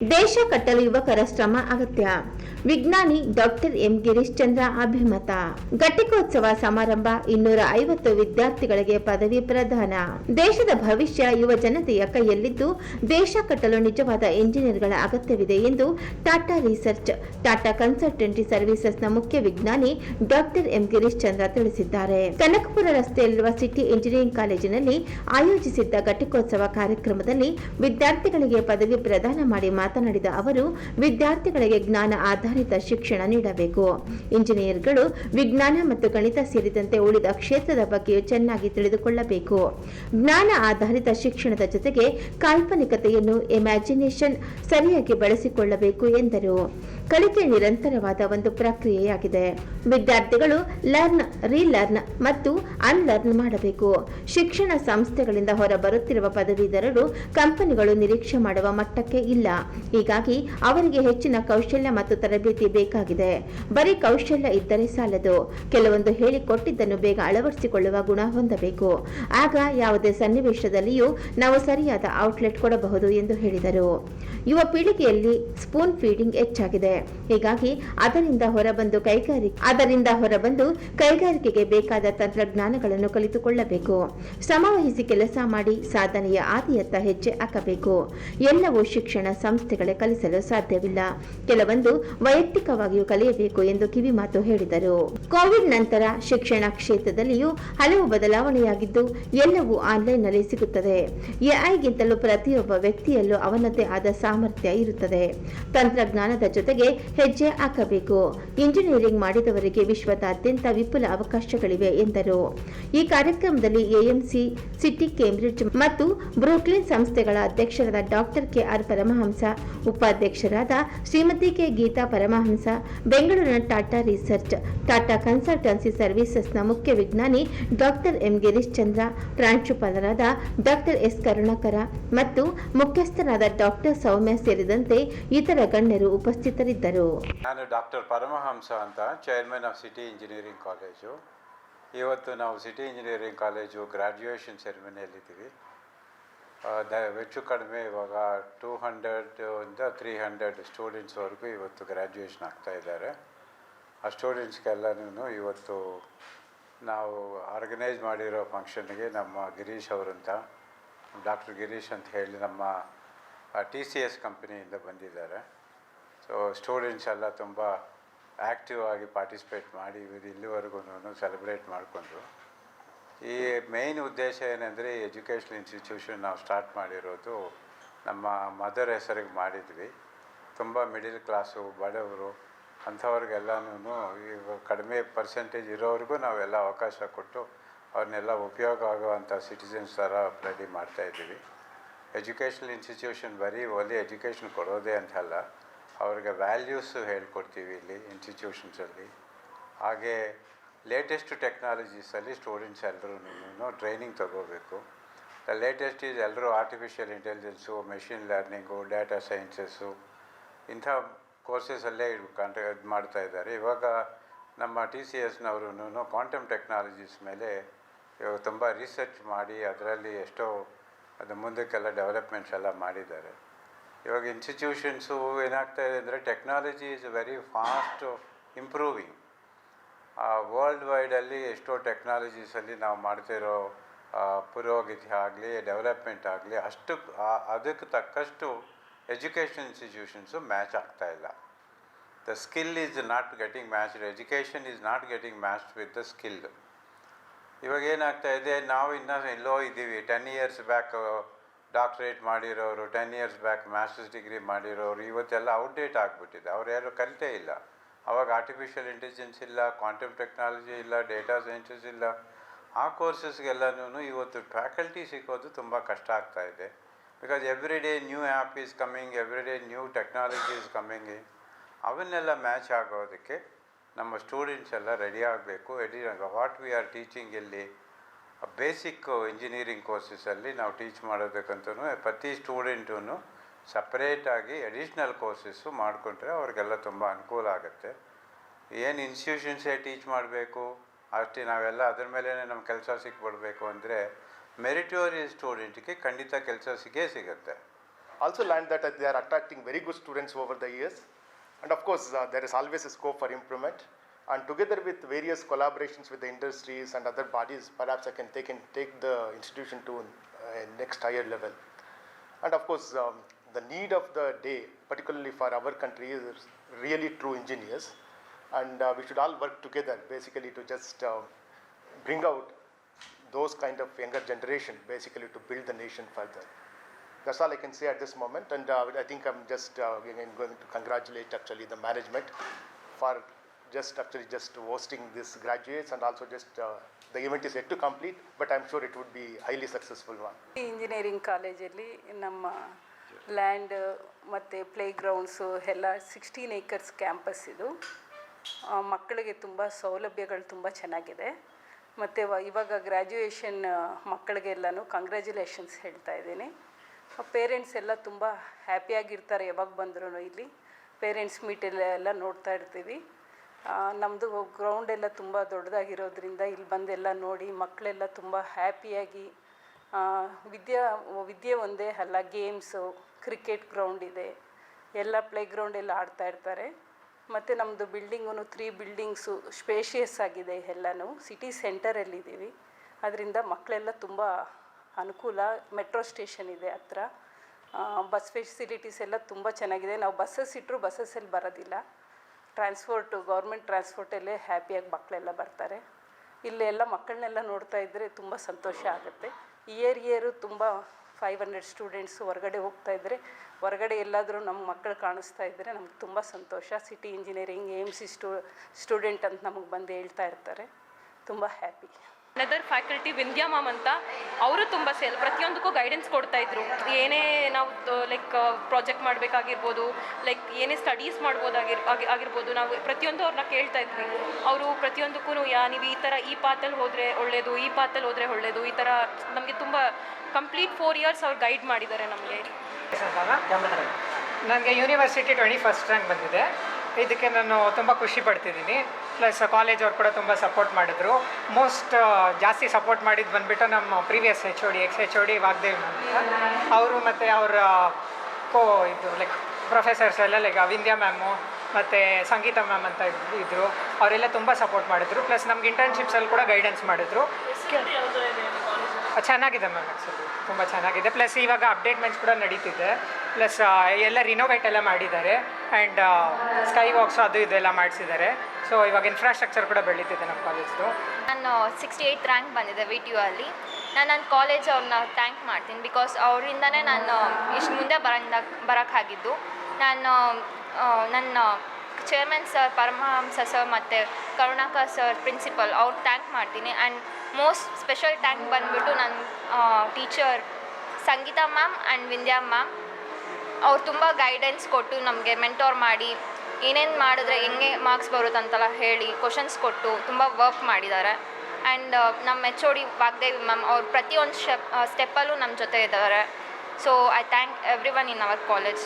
ದೇಶ ಕಟ್ಟಲು ಯುವಕರ ಶ್ರಮ ಅಗತ್ಯ. ವಿಜ್ಞಾನಿ ಡಾಕ್ಟರ್ ಎಂ ಗಿರೀಶ್ ಚಂದ್ರ ಅಭಿಮತ. ಘಟಿಕೋತ್ಸವ ಸಮಾರಂಭ ಇನ್ನೂರ ಐವತ್ತು ವಿದ್ಯಾರ್ಥಿಗಳಿಗೆ ಪದವಿ ಪ್ರದಾನ. ದೇಶದ ಭವಿಷ್ಯ ಯುವ ಜನತೆಯ ಕೈಯಲ್ಲಿದ್ದು ದೇಶ ಕಟ್ಟಲು ನಿಜವಾದ ಇಂಜಿನಿಯರ್ಗಳ ಅಗತ್ಯವಿದೆ ಎಂದು ಟಾಟಾ ರಿಸರ್ಚ್, ಟಾಟಾ ಕನ್ಸಲ್ಟೆನ್ಸಿ ಸರ್ವಿಸಸ್ನ ಮುಖ್ಯ ವಿಜ್ಞಾನಿ ಡಾಕ್ಟರ್ ಎಂ ಗಿರೀಶ್ ಚಂದ್ರ ತಿಳಿಸಿದ್ದಾರೆ. ಕನಕಪುರ ರಸ್ತೆಯಲ್ಲಿರುವ ಸಿಟಿ ಇಂಜಿನಿಯರಿಂಗ್ ಕಾಲೇಜಿನಲ್ಲಿ ಆಯೋಜಿಸಿದ್ದ ಘಟಿಕೋತ್ಸವ ಕಾರ್ಯಕ್ರಮದಲ್ಲಿ ವಿದ್ಯಾರ್ಥಿಗಳಿಗೆ ಪದವಿ ಪ್ರದಾನ ಮಾಡಿ ಮಾತನಾಡಿದ ಅವರು, ವಿದ್ಯಾರ್ಥಿಗಳಿಗೆ ಜ್ಞಾನ ಆಧಾರಿತ ಶಿಕ್ಷಣ ನೀಡಬೇಕು. ಇಂಜಿನಿಯರ್ಗಳು ವಿಜ್ಞಾನ ಮತ್ತು ಗಣಿತ ಸೇರಿದಂತೆ ಉಳಿದ ಕ್ಷೇತ್ರದ ಬಗ್ಗೆಯೂ ಚೆನ್ನಾಗಿ ತಿಳಿದುಕೊಳ್ಳಬೇಕು. ಜ್ಞಾನ ಆಧಾರಿತ ಶಿಕ್ಷಣದ ಜೊತೆಗೆ ಕಾಲ್ಪನಿಕತೆಯನ್ನು ಇಮ್ಯಾಜಿನೇಷನ್ ಸರಿಯಾಗಿ ಬಳಸಿಕೊಳ್ಳಬೇಕು ಎಂದರು. ಕಲಿಕೆ ನಿರಂತರವಾದ ಒಂದು ಪ್ರಕ್ರಿಯೆಯಾಗಿದೆ. ವಿದ್ಯಾರ್ಥಿಗಳು ಲರ್ನ್, ರೀಲರ್ನ್ ಮತ್ತು ಅನ್ಲರ್ನ್ ಮಾಡಬೇಕು. ಶಿಕ್ಷಣ ಸಂಸ್ಥೆಗಳಿಂದ ಹೊರಬರುತ್ತಿರುವ ಪದವೀಧರರು ಕಂಪನಿಗಳು ನಿರೀಕ್ಷೆ ಮಾಡುವ ಮಟ್ಟಕ್ಕೆ ಇಲ್ಲ. ಹೀಗಾಗಿ ಅವರಿಗೆ ಹೆಚ್ಚಿನ ಕೌಶಲ್ಯ ಮತ್ತು ತರಬೇತಿ ಬೇಕಾಗಿದೆ. ಬರೀ ಕೌಶಲ್ಯ ಇದ್ದರೆ ಸಾಲದು. ಕೆಲವೊಂದು ಹೇಳಿಕೊಟ್ಟಿದ್ದನ್ನು ಬೇಗ ಅಳವಡಿಸಿಕೊಳ್ಳುವ ಗುಣ ಹೊಂದಬೇಕು. ಆಗ ಯಾವುದೇ ಸನ್ನಿವೇಶದಲ್ಲಿಯೂ ನಾವು ಸರಿಯಾದ ಔಟ್ಲೆಟ್ ಕೊಡಬಹುದು ಎಂದು ಹೇಳಿದರು. ಯುವ ಪೀಳಿಗೆಯಲ್ಲಿ ಸ್ಪೂನ್ ಫೀಡಿಂಗ್ ಹೆಚ್ಚಾಗಿದೆ. ಹೀಗಾಗಿ ಅದರಿಂದ ಹೊರಬಂದು ಕೈಗಾರಿಕೆ ಅದರಿಂದ ಹೊರಬಂದು ಕೈಗಾರಿಕೆಗೆ ಬೇಕಾದ ತಂತ್ರಜ್ಞಾನಗಳನ್ನು ಕಲಿತುಕೊಳ್ಳಬೇಕು. ಶ್ರಮವಹಿಸಿ ಕೆಲಸ ಮಾಡಿ ಸಾಧನೆಯ ಆದಿಯತ್ತ ಹೆಜ್ಜೆ ಹಾಕಬೇಕು. ಎಲ್ಲವೂ ಶಿಕ್ಷಣ ಸಂಸ್ಥೆಗಳೇ ಕಲಿಸಲು ಸಾಧ್ಯವಿಲ್ಲ. ಕೆಲವೊಂದು ವೈಯಕ್ತಿಕವಾಗಿಯೂ ಕಲಿಯಬೇಕು ಎಂದು ಕಿವಿಮಾತು ಹೇಳಿದರು. ಕೋವಿಡ್ ನಂತರ ಶಿಕ್ಷಣ ಕ್ಷೇತ್ರದಲ್ಲಿಯೂ ಹಲವು ಬದಲಾವಣೆಯಾಗಿದ್ದು, ಎಲ್ಲವೂ ಆನ್ಲೈನ್ನಲ್ಲಿ ಸಿಗುತ್ತದೆ. ಎಐಗಿಂತಲೂ ಪ್ರತಿಯೊಬ್ಬ ವ್ಯಕ್ತಿಯಲ್ಲೂ ಅವನದೇ ಆದ ಸಾಮರ್ಥ್ಯ ಇರುತ್ತದೆ. ತಂತ್ರಜ್ಞಾನದ ಜೊತೆಗೆ ಹೆಜ್ಜೆ ಹಾಕಬೇಕು. ಇಂಜಿನಿಯರಿಂಗ್ ಮಾಡಿದವರಿಗೆ ವಿಶ್ವದಾದ್ಯಂತ ವಿಪುಲ ಅವಕಾಶಗಳಿವೆ ಎಂದರು. ಈ ಕಾರ್ಯಕ್ರಮದಲ್ಲಿ ಎಎಂಸಿ, ಸಿಟಿ ಕೇಂಬ್ರಿಡ್ಜ್ ಮತ್ತು ಬ್ರೂಕ್ಲಿನ್ ಸಂಸ್ಥೆಗಳ ಅಧ್ಯಕ್ಷರಾದ ಡಾಕ್ಟರ್ ಕೆಆರ್ ಪರಮಹಂಸ, ಉಪಾಧ್ಯಕ್ಷರಾದ ಶ್ರೀಮತಿ ಕೆ ಗೀತಾ ಪರಮಹಂಸ, ಬೆಂಗಳೂರಿನ ಟಾಟಾ ರಿಸರ್ಚ್, ಟಾಟಾ ಕನ್ಸಲ್ಟೆನ್ಸಿ ಸರ್ವಿಸಸ್ನ ಮುಖ್ಯ ವಿಜ್ಞಾನಿ ಡಾಕ್ಟರ್ ಎಂ ಗಿರೀಶ್ ಚಂದ್ರ, ಪ್ರಾಂಶುಪಾಲರಾದ ಡಾಕ್ಟರ್ ಎಸ್ ಕರುಣಾಕರ ಮತ್ತು ಮುಖ್ಯಸ್ಥರಾದ ಡಾಕ್ಟರ್ ಸೌಮ್ಯ ಸೇರಿದಂತೆ ಇತರ ಗಣ್ಯರು ಉಪಸ್ಥಿತರಿದ್ದರು. ನಾನು ಡಾಕ್ಟರ್ ಪರಮಹಂಸ ಅಂತ chairman of city engineering college. ಇವತ್ತು ನಾವು ಸಿಟಿ ಇಂಜಿನಿಯರಿಂಗ್ ಕಾಲೇಜು ಗ್ರ್ಯಾಜುಯೇಷನ್ ಸೆರೆಮನಿಯಲ್ಲಿದ್ದೀವಿ. ಹೆಚ್ಚು ಕಡಿಮೆ ಇವಾಗ ಟೂ ಹಂಡ್ರೆಡ್ ಇಂದ ತ್ರೀ ಹಂಡ್ರೆಡ್ ಸ್ಟೂಡೆಂಟ್ಸ್ವರೆಗೂ ಇವತ್ತು ಗ್ರ್ಯಾಜುಯೇಷನ್ ಆಗ್ತಾ ಇದ್ದಾರೆ. ಆ ಸ್ಟೂಡೆಂಟ್ಸ್ಗೆಲ್ಲನೂ ಇವತ್ತು ನಾವು ಆರ್ಗನೈಸ್ ಮಾಡಿರೋ ಫಂಕ್ಷನ್ಗೆ ನಮ್ಮ ಗಿರೀಶ್ ಅವರಂತ, ಡಾಕ್ಟರ್ ಗಿರೀಶ್ ಅಂತ ಹೇಳಿ ನಮ್ಮ ಟಿ ಸಿ ಎಸ್ ಕಂಪನಿಯಿಂದ ಬಂದಿದ್ದಾರೆ. ಸೊ ಸ್ಟೂಡೆಂಟ್ಸ್ ಎಲ್ಲ ತುಂಬ ಆ್ಯಕ್ಟಿವ್ ಆಗಿ ಪಾರ್ಟಿಸಿಪೇಟ್ ಮಾಡಿ ಇವರು ಇಲ್ಲಿವರೆಗೂ ಸೆಲೆಬ್ರೇಟ್ ಮಾಡಿಕೊಂಡು ಈ ಮೇಯ್ನ್ ಉದ್ದೇಶ ಏನಂದರೆ ಎಜುಕೇಷನ್ ಇನ್ಸ್ಟಿಟ್ಯೂಷನ್ ನಾವು ಸ್ಟಾರ್ಟ್ ಮಾಡಿರೋದು ನಮ್ಮ ಮದರ್ ಹೆಸರಿಗೆ ಮಾಡಿದ್ವಿ. ತುಂಬ ಮಿಡಿಲ್ ಕ್ಲಾಸು ಬಡವರು ಅಂಥವ್ರಿಗೆಲ್ಲನೂ ಈಗ ಕಡಿಮೆ ಪರ್ಸೆಂಟೇಜ್ ಇರೋರಿಗೂ ನಾವೆಲ್ಲ ಅವಕಾಶ ಕೊಟ್ಟು ಅವ್ರನ್ನೆಲ್ಲ ಉಪಯೋಗ ಆಗುವಂಥ ಸಿಟಿಸನ್ಸ್ ಥರ ರೆಡಿ ಮಾಡ್ತಾಯಿದ್ದೀವಿ ಎಜುಕೇಷನಲ್ ಇನ್ಸ್ಟಿಟ್ಯೂಷನ್ ಬರೀ ಒಲಿ ಎಜುಕೇಷನ್ ಕೊಡೋದೇ ಅಂತಲ್ಲ. ಅವ್ರಿಗೆ ವ್ಯಾಲ್ಯೂಸು ಹೇಳ್ಕೊಡ್ತೀವಿ ಇಲ್ಲಿ ಇನ್ಸ್ಟಿಟ್ಯೂಷನ್ಸಲ್ಲಿ ಹಾಗೆ ಲೇಟೆಸ್ಟ್ ಟೆಕ್ನಾಲಜೀಸಲ್ಲಿ ಸ್ಟೂಡೆಂಟ್ಸ್ ಎಲ್ಲರೂ ಟ್ರೈನಿಂಗ್ ತಗೋಬೇಕು. ಲೇಟೆಸ್ಟ್ ಈಸ್ ಎಲ್ಲರೂ artificial intelligence machine learning data sciences ಇಂಥ ಕೋರ್ಸಸಲ್ಲೇ ಕಾಂಟ ಇದು ಮಾಡ್ತಾ ಇದ್ದಾರೆ. ಇವಾಗ ನಮ್ಮ ಟಿ ಸಿ ಎಸ್ನವರು ಕ್ವಾಂಟಮ್ ಟೆಕ್ನಾಲಜೀಸ್ ಮೇಲೆ ಇವಾಗ ತುಂಬ ರಿಸರ್ಚ್ ಮಾಡಿ ಅದರಲ್ಲಿ ಎಷ್ಟೋ ಅದು ಮುಂದಕ್ಕೆಲ್ಲ ಡೆವಲಪ್ಮೆಂಟ್ಸ್ ಎಲ್ಲ ಮಾಡಿದ್ದಾರೆ. ಇವಾಗ ಇನ್ಸ್ಟಿಟ್ಯೂಷನ್ಸು ಏನಾಗ್ತಾ ಇದೆ ಅಂದರೆ technology is very fast improving ಆ ವರ್ಲ್ಡ್ ವೈಡಲ್ಲಿ ಎಷ್ಟೋ ಟೆಕ್ನಾಲಜೀಸಲ್ಲಿ ನಾವು ಮಾಡ್ತಿರೋ ಪುರೋಗತಿ ಆಗಲಿ ಡೆವಲಪ್ಮೆಂಟ್ ಆಗಲಿ, ಅಷ್ಟು ಅದಕ್ಕೆ ತಕ್ಕಷ್ಟು ಎಜುಕೇಷನ್ ಇನ್ಸ್ಟಿಟ್ಯೂಷನ್ಸು ಮ್ಯಾಚ್ ಆಗ್ತಾ ಇಲ್ಲ. The skill is not getting matched education is not getting matched with the skill ಇವಾಗ ಏನಾಗ್ತಾ ಇದೆ, ನಾವು ಇನ್ನೂ ಎಲ್ಲೋ ಇದ್ದೀವಿ ಟೆನ್ ಇಯರ್ಸ್ ಬ್ಯಾಕ್ ಡಾಕ್ಟ್ರೇಟ್ ಮಾಡಿರೋರು ten years back masters degree ಮಾಡಿರೋರು, ಇವತ್ತೆಲ್ಲ ಔಟ್ಡೇಟ್ ಆಗಿಬಿಟ್ಟಿದೆ. ಅವ್ರು ಯಾರು ಕಲಿತೇ ಇಲ್ಲ. ಅವಾಗ ಆರ್ಟಿಫಿಷಿಯಲ್ ಇಂಟೆಲಿಜೆನ್ಸ್ ಇಲ್ಲ ಕ್ವಾಂಟಮ್ ಟೆಕ್ನಾಲಜಿ ಇಲ್ಲ ಡೇಟಾ ಸೈನ್ಸಸ್ ಇಲ್ಲ. ಆ ಕೋರ್ಸಸ್ಗೆಲ್ಲನೂ ಇವತ್ತು ಫ್ಯಾಕಲ್ಟಿ ಸಿಗೋದು ತುಂಬ ಕಷ್ಟ ಆಗ್ತಾ ಇದೆ. Because every day new app is coming every day new technology is coming ಅವನ್ನೆಲ್ಲ ಮ್ಯಾಚ್ ಆಗೋದಕ್ಕೆ ನಮ್ಮ ಸ್ಟೂಡೆಂಟ್ಸ್ ಎಲ್ಲ ರೆಡಿ ಆಗಬೇಕು. ಎಡಿ ವಾಟ್ ವಿ ಆರ್ ಟೀಚಿಂಗ್ ಇಲ್ಲಿ ಬೇಸಿಕ್ ಇಂಜಿನಿಯರಿಂಗ್ ಕೋರ್ಸಸಲ್ಲಿ ನಾವು ಟೀಚ್ ಮಾಡೋದಕ್ಕಂತೂ ಪ್ರತಿ ಸ್ಟೂಡೆಂಟೂ ಸಪ್ರೇಟಾಗಿ ಅಡಿಷ್ನಲ್ ಕೋರ್ಸಸ್ಸು ಮಾಡಿಕೊಂಡ್ರೆ ಅವ್ರಿಗೆಲ್ಲ ತುಂಬ ಅನುಕೂಲ ಆಗುತ್ತೆ. ಏನು ಇನ್ಸ್ಟಿಟ್ಯೂಷನ್ಸೇ ಟೀಚ್ ಮಾಡಬೇಕು? ಅಷ್ಟೇ ನಾವೆಲ್ಲ ಅದ್ರ ಮೇಲೆ ನಮ್ಮ ಕೆಲಸ ಸಿಕ್ಬಿಡ್ಬೇಕು ಅಂದರೆ ಮೆರಿಟೋರಿಯಸ್ ಸ್ಟೂಡೆಂಟ್ಗೆ ಖಂಡಿತ ಕೆಲಸ ಸಿಗೇ ಸಿಗುತ್ತೆ. Also land that they are attracting very good students over the years and of course there is always a scope for improvement. And together with various collaborations with the industries and other bodies, perhaps I can take, and take the institution to uh, a next higher level. And of course, um, the need of the day, particularly for our country, is really true engineers. And uh, we should all work together basically to just uh, bring out those kind of younger generation basically to build the nation further. That's all I can say at this moment. And uh, I think I'm just uh, again going to congratulate actually the management for just actually just hosting this graduates and also just uh, the event is yet to complete, but I'm sure it would be highly successful one. Engineering ಕಾಲೇಜಲ್ಲಿ ನಮ್ಮ land ಮತ್ತು play grounds ಎಲ್ಲ sixteen acres campus ಇದು. ಮಕ್ಕಳಿಗೆ ತುಂಬ ಸೌಲಭ್ಯಗಳು ತುಂಬ ಚೆನ್ನಾಗಿದೆ. ಮತ್ತು ಇವಾಗ ಗ್ರ್ಯಾಜುಯೇಷನ್ ಮಕ್ಕಳಿಗೆಲ್ಲನೂ ಕಂಗ್ರ್ಯಾಚುಲೇಷನ್ಸ್ ಹೇಳ್ತಾ ಇದ್ದೀನಿ. ಪೇರೆಂಟ್ಸ್ ಎಲ್ಲ ತುಂಬ ಹ್ಯಾಪಿಯಾಗಿರ್ತಾರೆ ಯಾವಾಗ ಬಂದ್ರೂ ಇಲ್ಲಿ. ಪೇರೆಂಟ್ಸ್ ಮೀಟೆಲ್ಲ ಎಲ್ಲ ನೋಡ್ತಾ ಇರ್ತೀವಿ. ನಮ್ಮದು ಗ್ರೌಂಡ್ ಎಲ್ಲ ತುಂಬ ದೊಡ್ಡದಾಗಿರೋದ್ರಿಂದ ಇಲ್ಲಿ ಬಂದೆಲ್ಲ ನೋಡಿ ಮಕ್ಕಳೆಲ್ಲ ತುಂಬ ಹ್ಯಾಪಿಯಾಗಿ ವಿದ್ಯಾ, ವಿದ್ಯೆ ಒಂದೇ ಅಲ್ಲ ಗೇಮ್ಸು ಕ್ರಿಕೆಟ್ ಗ್ರೌಂಡ್ ಇದೆ. ಎಲ್ಲ ಪ್ಲೇ ಗ್ರೌಂಡ್ ಎಲ್ಲ ಆಡ್ತಾ ಇರ್ತಾರೆ. ಮತ್ತು ನಮ್ಮದು ಬಿಲ್ಡಿಂಗು ತ್ರೀ ಬಿಲ್ಡಿಂಗ್ಸು ಸ್ಪೇಷಿಯಸ್ ಆಗಿದೆ ಎಲ್ಲನೂ. ಸಿಟಿ ಸೆಂಟರಲ್ಲಿದ್ದೀವಿ ಅದರಿಂದ ಮಕ್ಕಳೆಲ್ಲ ತುಂಬ ಅನುಕೂಲ. ಮೆಟ್ರೋ ಸ್ಟೇಷನ್ ಇದೆ ಹತ್ರ. ಬಸ್ ಫೆಸಿಲಿಟೀಸ್ ಎಲ್ಲ ತುಂಬ ಚೆನ್ನಾಗಿದೆ. ನಾವು ಬಸ್ಸಸ್ ಇಟ್ಟರು ಬಸ್ಸಸ್ಸಲ್ಲಿ ಬರೋದಿಲ್ಲ. ಟ್ರಾನ್ಸ್ಪೋರ್ಟು ಗೌರ್ಮೆಂಟ್ ಟ್ರಾನ್ಸ್ಪೋರ್ಟಲ್ಲೇ ಹ್ಯಾಪಿಯಾಗಿ ಮಕ್ಕಳೆಲ್ಲ ಬರ್ತಾರೆ. ಇಲ್ಲೆಲ್ಲ ಮಕ್ಕಳನ್ನೆಲ್ಲ ನೋಡ್ತಾ ಇದ್ದರೆ ತುಂಬ ಸಂತೋಷ ಆಗುತ್ತೆ. ಇಯರ್ ಇಯರು ತುಂಬ ಫೈವ್ ಹಂಡ್ರೆಡ್ ಸ್ಟೂಡೆಂಟ್ಸು ಹೊರಗಡೆ ಹೋಗ್ತಾ ಇದ್ದರೆ ಹೊರಗಡೆ ಎಲ್ಲಾದರೂ ನಮ್ಮ ಮಕ್ಕಳು ಕಾಣಿಸ್ತಾ ಇದ್ದರೆ ನಮ್ಗೆ ತುಂಬ ಸಂತೋಷ. City engineering M C ಸ್ಟೂ student ಅಂತ ನಮಗೆ ಬಂದು ಹೇಳ್ತಾ ಇರ್ತಾರೆ. ತುಂಬ happy another faculty Vindhya ma'am ಅಂತ, ಅವರು ತುಂಬ ಸೇಲ್ ಪ್ರತಿಯೊಂದಕ್ಕೂ ಗೈಡೆನ್ಸ್ ಕೊಡ್ತಾ ಇದ್ರು. ಏನೇ ನಾವು ಲೈಕ್ ಪ್ರಾಜೆಕ್ಟ್ ಮಾಡಬೇಕಾಗಿರ್ಬೋದು ಲೈಕ್ ಏನೇ ಸ್ಟಡೀಸ್ ಮಾಡ್ಬೋದಾಗಿರ್, ಆಗಿ- ಆಗಿರ್ಬೋದು, ನಾವು ಪ್ರತಿಯೊಂದು ಅವ್ರನ್ನ ಕೇಳ್ತಾ ಇದ್ವಿ. ಅವರು ಪ್ರತಿಯೊಂದಕ್ಕೂ ಯಾ, ನೀವು ಈ ಥರ ಈ ಪಾತಲ್ಲಿ ಹೋದರೆ ಒಳ್ಳೆಯದು ಈ ಪಾತಲ್ಲಿ ಹೋದರೆ ಒಳ್ಳೆಯದು ಈ ಥರ ನಮಗೆ ತುಂಬ ಕಂಪ್ಲೀಟ್ ಫೋರ್ ಇಯರ್ಸ್ ಅವ್ರು ಗೈಡ್ ಮಾಡಿದ್ದಾರೆ ನಮಗೆ. ನನಗೆ ಯೂನಿವರ್ಸಿಟಿ ಟ್ವೆಂಟಿ ಫಸ್ಟ್ ರ್ಯಾಂಕ್ ಬಂದಿದೆ. ಇದಕ್ಕೆ ನಾನು ತುಂಬ ಖುಷಿ ಪಡ್ತಿದ್ದೀನಿ. ಪ್ಲಸ್ ಕಾಲೇಜ್ ಅವ್ರು ಕೂಡ ತುಂಬ ಸಪೋರ್ಟ್ ಮಾಡಿದ್ರು. ಮೋಸ್ಟ್ ಜಾಸ್ತಿ ಸಪೋರ್ಟ್ ಮಾಡಿದ್ದು ಬಂದುಬಿಟ್ಟು ನಮ್ಮ previous H O D ex H O D Vagdev ಅವರು ಮತ್ತು ಅವರ ಕೋ ಇದು ಲೈಕ್ ಪ್ರೊಫೆಸರ್ಸ್ ಎಲ್ಲ ಲೈಕ್ ವಿಂದ್ಯಾ ಮ್ಯಾಮು ಮತ್ತು ಸಂಗೀತ ಮ್ಯಾಮ್ ಅಂತ ಇದ್ದರು ಅವರೆಲ್ಲ ತುಂಬ ಸಪೋರ್ಟ್ ಮಾಡಿದ್ರು. ಪ್ಲಸ್ ನಮ್ಗೆ ಇಂಟರ್ನ್ಶಿಪ್ಸಲ್ಲಿ ಕೂಡ ಗೈಡೆನ್ಸ್ ಮಾಡಿದ್ರು. ಚೆನ್ನಾಗಿದೆ ಮ್ಯಾಮ್ ಆ್ಯಕ್ಚುಲಿ ತುಂಬ ಚೆನ್ನಾಗಿದೆ. ಪ್ಲಸ್ ಇವಾಗ ಅಪ್ಡೇಟ್ಮೆಂಟ್ಸ್ ಕೂಡ ನಡೀತಿದೆ. ಪ್ಲಸ್ ಎಲ್ಲ ರಿನೋವೇಟ್ ಎಲ್ಲ ಮಾಡಿದ್ದಾರೆ. ಆ್ಯಂಡ್ ಸ್ಕೈ ವಾಕ್ಸ್ ಅದು ಇದೆಲ್ಲ ಮಾಡಿಸಿದ್ದಾರೆ. ಸೊ ಇವಾಗ ಇನ್ಫ್ರಾಸ್ಟ್ರಕ್ಚರ್ ಕೂಡ ಬೆಳೀತಿದೆ ನಮ್ಮ ಕಾಲೇಜ್ದು ನಾನು ಸಿಕ್ಸ್ಟಿ ಏಯ್ಟ್ ರ್ಯಾಂಕ್ ಬಂದಿದೆ ವಿ ಟಿ ಯು ಅಲ್ಲಿ. ನಾನು ನನ್ನ ಕಾಲೇಜ್ ಅವ್ರನ್ನ ಥ್ಯಾಂಕ್ ಮಾಡ್ತೀನಿ ಬಿಕಾಸ್ ಅವರಿಂದನೇ ನಾನು ಇಷ್ಟು ಮುಂದೆ ಬರಂದ, ಬರೋಕ್ಕಾಗಿದ್ದು. ನಾನು ನನ್ನ ಚೇರ್ಮನ್ ಸರ್ ಪರಮಹಂಸ ಸರ್ ಮತ್ತು ಕರುಣಾಕರ್ ಸರ್ ಪ್ರಿನ್ಸಿಪಲ್ ಅವ್ರು ಥ್ಯಾಂಕ್ ಮಾಡ್ತೀನಿ. ಆ್ಯಂಡ್ ಮೋಸ್ಟ್ ಸ್ಪೆಷಲ್ ಥ್ಯಾಂಕ್ ಬಂದುಬಿಟ್ಟು ನನ್ನ teacher Sangeetha ma'am and Vindhya ma'am ಅವ್ರು ತುಂಬ ಗೈಡೆನ್ಸ್ ಕೊಟ್ಟು ನಮಗೆ ಮೆಂಟೋರ್ ಮಾಡಿ ಏನೇನು ಮಾಡಿದ್ರೆ ಹೆಂಗೆ ಮಾರ್ಕ್ಸ್ ಬರುತ್ತಂತೆಲ್ಲ ಹೇಳಿ ಕ್ವಶನ್ಸ್ ಕೊಟ್ಟು ತುಂಬ ವರ್ಕ್ ಮಾಡಿದ್ದಾರೆ. ಆ್ಯಂಡ್ ನಮ್ಮ H O D Vagdevi ma'am ಅವ್ರು ಪ್ರತಿಯೊಂದು ಸ್ಟೆಪ್ ಸ್ಟೆಪ್ಪಲ್ಲೂ ನಮ್ಮ ಜೊತೆ ಇದ್ದಾರೆ. So I thank everyone in our college